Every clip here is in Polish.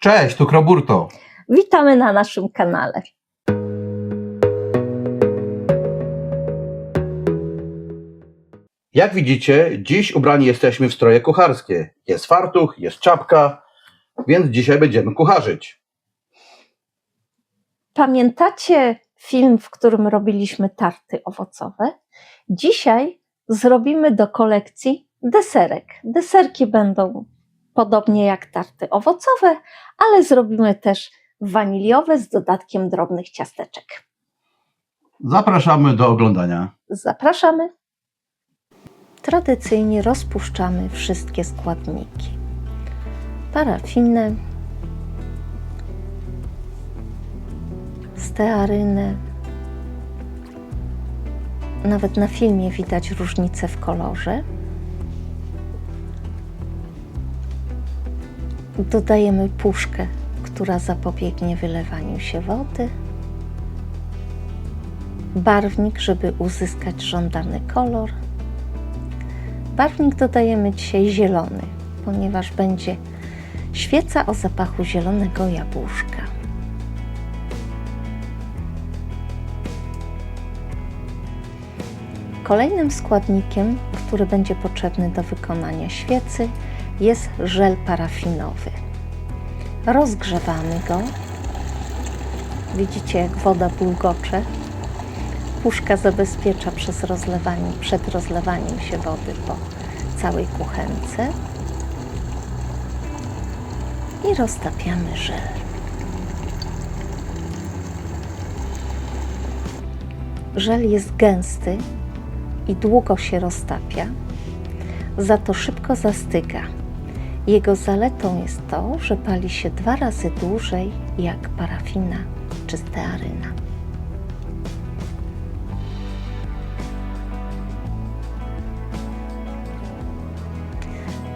Cześć, tu Kroburto. Witamy na naszym kanale. Jak widzicie, dziś ubrani jesteśmy w stroje kucharskie. Jest fartuch, jest czapka, więc dzisiaj będziemy kucharzyć. Pamiętacie film, w którym robiliśmy tarty owocowe? Dzisiaj zrobimy do kolekcji deserek. Deserki będą podobnie jak tarty owocowe, ale zrobimy też waniliowe z dodatkiem drobnych ciasteczek. Zapraszamy do oglądania. Zapraszamy. Tradycyjnie rozpuszczamy wszystkie składniki. Parafinę, stearynę. Nawet na filmie widać różnicę w kolorze. Dodajemy puszkę, która zapobiegnie wylewaniu się wody barwnik, żeby uzyskać żądany kolor. Barwnik dodajemy dzisiaj zielony, ponieważ będzie świeca o zapachu zielonego jabłuszka. Kolejnym składnikiem, który będzie potrzebny do wykonania świecy, jest żel parafinowy. Rozgrzewamy go. Widzicie, jak woda bulgocze, Puszka zabezpiecza przez rozlewanie, przed rozlewaniem się wody po całej kuchence. I roztapiamy żel. Żel jest gęsty i długo się roztapia, za to szybko zastyga. Jego zaletą jest to, że pali się dwa razy dłużej jak parafina czy stearyna.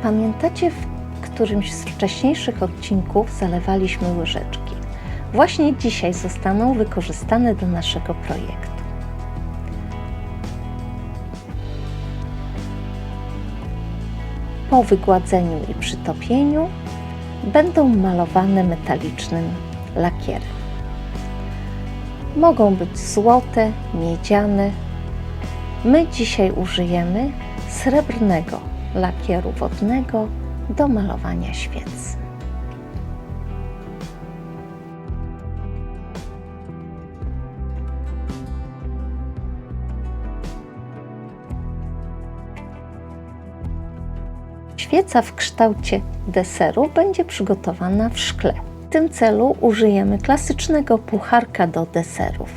Pamiętacie, w którymś z wcześniejszych odcinków zalewaliśmy łyżeczki. Właśnie dzisiaj zostaną wykorzystane do naszego projektu. Po wygładzeniu i przytopieniu będą malowane metalicznym lakierem. Mogą być złote, miedziane. My dzisiaj użyjemy srebrnego lakieru wodnego do malowania świec. Świeca w kształcie deseru będzie przygotowana w szkle. W tym celu użyjemy klasycznego pucharka do deserów.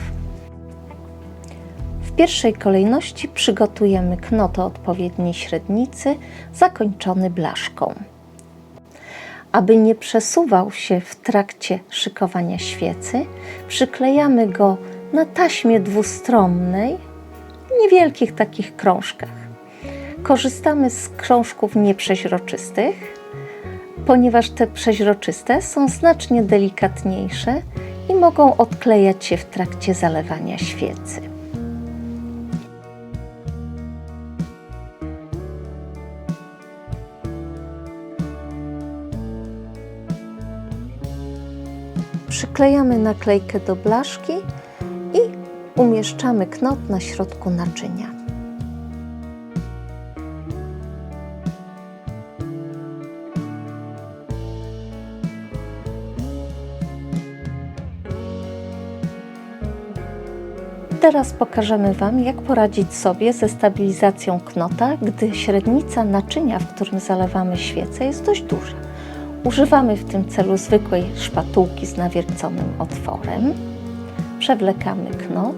W pierwszej kolejności przygotujemy knot o odpowiedniej średnicy, zakończony blaszką. Aby nie przesuwał się w trakcie szykowania świecy, przyklejamy go na taśmie dwustronnej w niewielkich takich krążkach. Korzystamy z krążków nieprzeźroczystych, ponieważ te przeźroczyste są znacznie delikatniejsze i mogą odklejać się w trakcie zalewania świecy. Przyklejamy naklejkę do blaszki i umieszczamy knot na środku naczynia. Teraz pokażemy Wam, jak poradzić sobie ze stabilizacją knota, gdy średnica naczynia, w którym zalewamy świecę, jest dość duża. Używamy w tym celu zwykłej szpatułki z nawierconym otworem. Przewlekamy knot.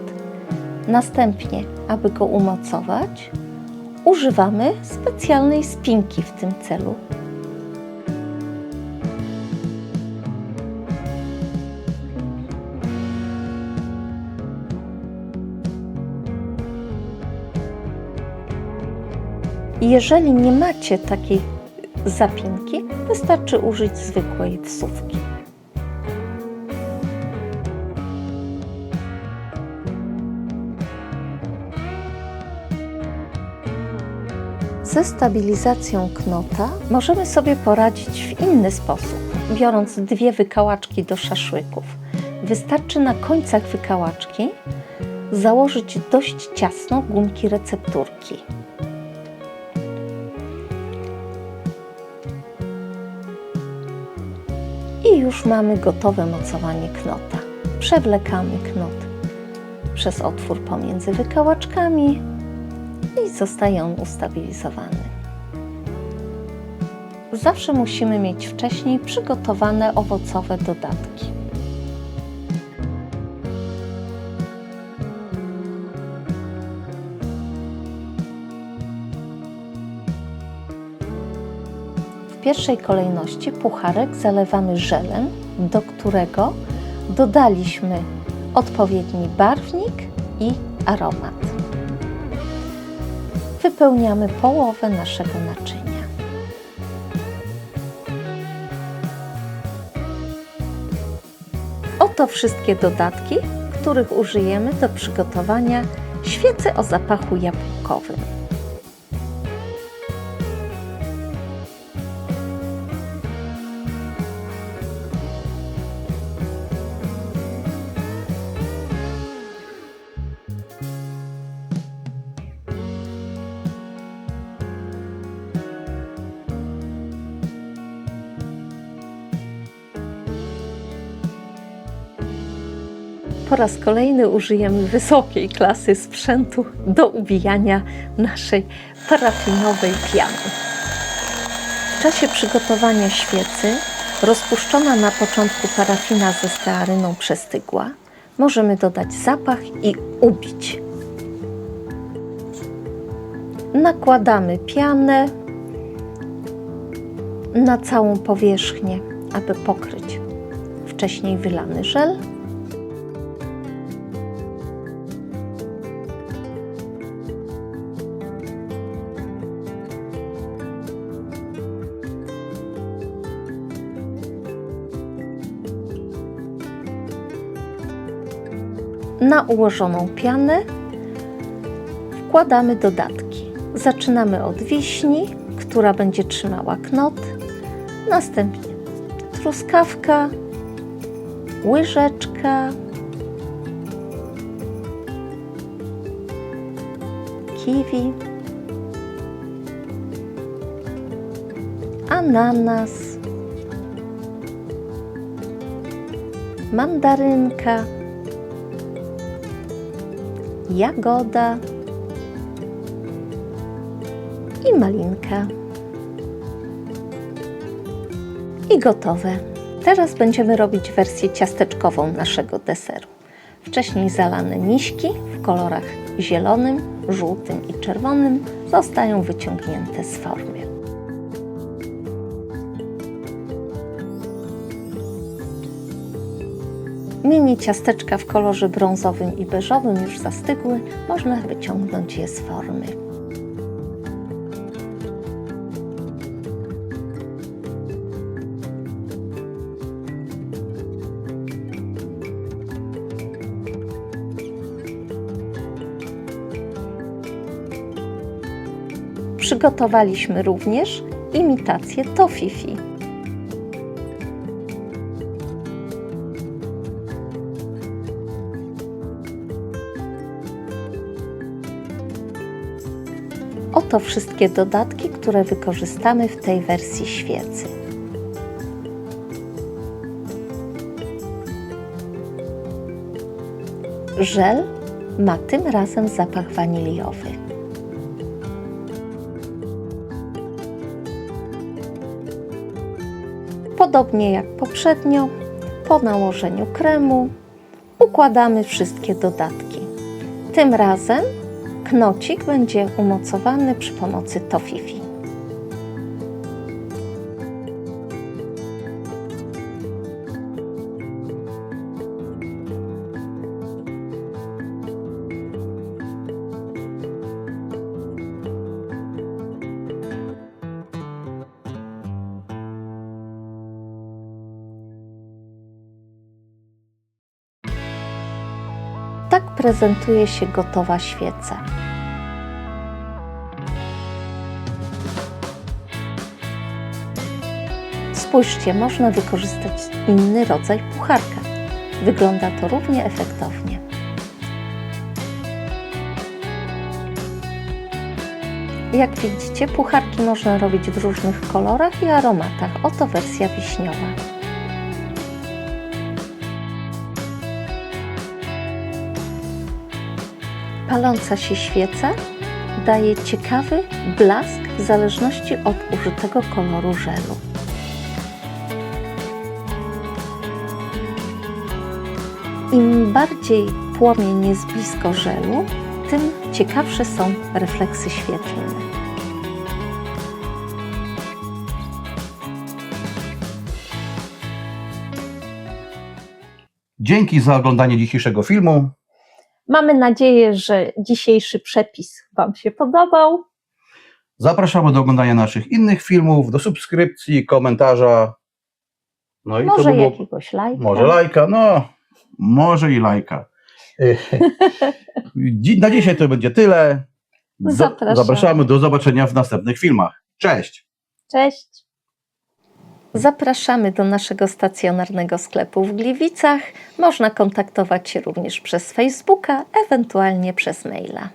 Następnie, aby go umocować, używamy specjalnej spinki w tym celu. Jeżeli nie macie takiej zapinki, wystarczy użyć zwykłej wsówki. Ze stabilizacją knota możemy sobie poradzić w inny sposób. biorąc dwie wykałaczki do szaszłyków. Wystarczy na końcach wykałaczki założyć dość ciasno gumki recepturki. Już mamy gotowe mocowanie knota. Przewlekamy knot przez otwór pomiędzy wykałaczkami i zostaje on ustabilizowany. Zawsze musimy mieć wcześniej przygotowane owocowe dodatki. Pierwszej kolejności pucharek zalewamy żelem, do którego dodaliśmy odpowiedni barwnik i aromat. Wypełniamy połowę naszego naczynia. Oto wszystkie dodatki, których użyjemy do przygotowania świecy o zapachu jabłkowym. Po raz kolejny użyjemy wysokiej klasy sprzętu do ubijania naszej parafinowej piany. W czasie przygotowania świecy rozpuszczona na początku parafina ze stearyną przestygła. Możemy dodać zapach i ubić. Nakładamy pianę na całą powierzchnię, aby pokryć wcześniej wylany żel Na ułożoną pianę. Wkładamy dodatki. Zaczynamy od wiśni, która będzie trzymała knot, następnie truskawka, łyżeczka, kiwi, ananas, mandarynka jagoda i malinka. I gotowe. Teraz będziemy robić wersję ciasteczkową naszego deseru. Wcześniej zalane miśki w kolorach zielonym, żółtym i czerwonym zostają wyciągnięte z formy. Mini ciasteczka w kolorze brązowym i beżowym już zastygły, można wyciągnąć je z formy. Przygotowaliśmy również imitację tofifi. Oto wszystkie dodatki, które wykorzystamy w tej wersji świecy. Żel ma tym razem zapach waniliowy. Podobnie jak poprzednio, po nałożeniu kremu układamy wszystkie dodatki. Tym razem knocik będzie umocowany przy pomocy tofifi. Tak prezentuje się gotowa świeca. Spójrzcie, można wykorzystać inny rodzaj pucharka. Wygląda to równie efektownie. Jak widzicie, pucharki można robić w różnych kolorach i aromatach. Oto wersja wiśniowa. Paląca się świeca daje ciekawy blask w zależności od użytego koloru żelu. Im bardziej płomień jest blisko żelu, tym ciekawsze są refleksy świetlne. Dzięki za oglądanie dzisiejszego filmu. Mamy nadzieję, że dzisiejszy przepis Wam się podobał. Zapraszamy do oglądania naszych innych filmów, do subskrypcji, komentarza. No i to Może by było, jakiegoś lajka. może lajka, no, może i lajka. Na dzisiaj to będzie tyle. Zapraszamy. Zapraszamy do zobaczenia w następnych filmach. Cześć! Cześć! Zapraszamy do naszego stacjonarnego sklepu w Gliwicach. Można kontaktować się również przez Facebooka, ewentualnie przez maila.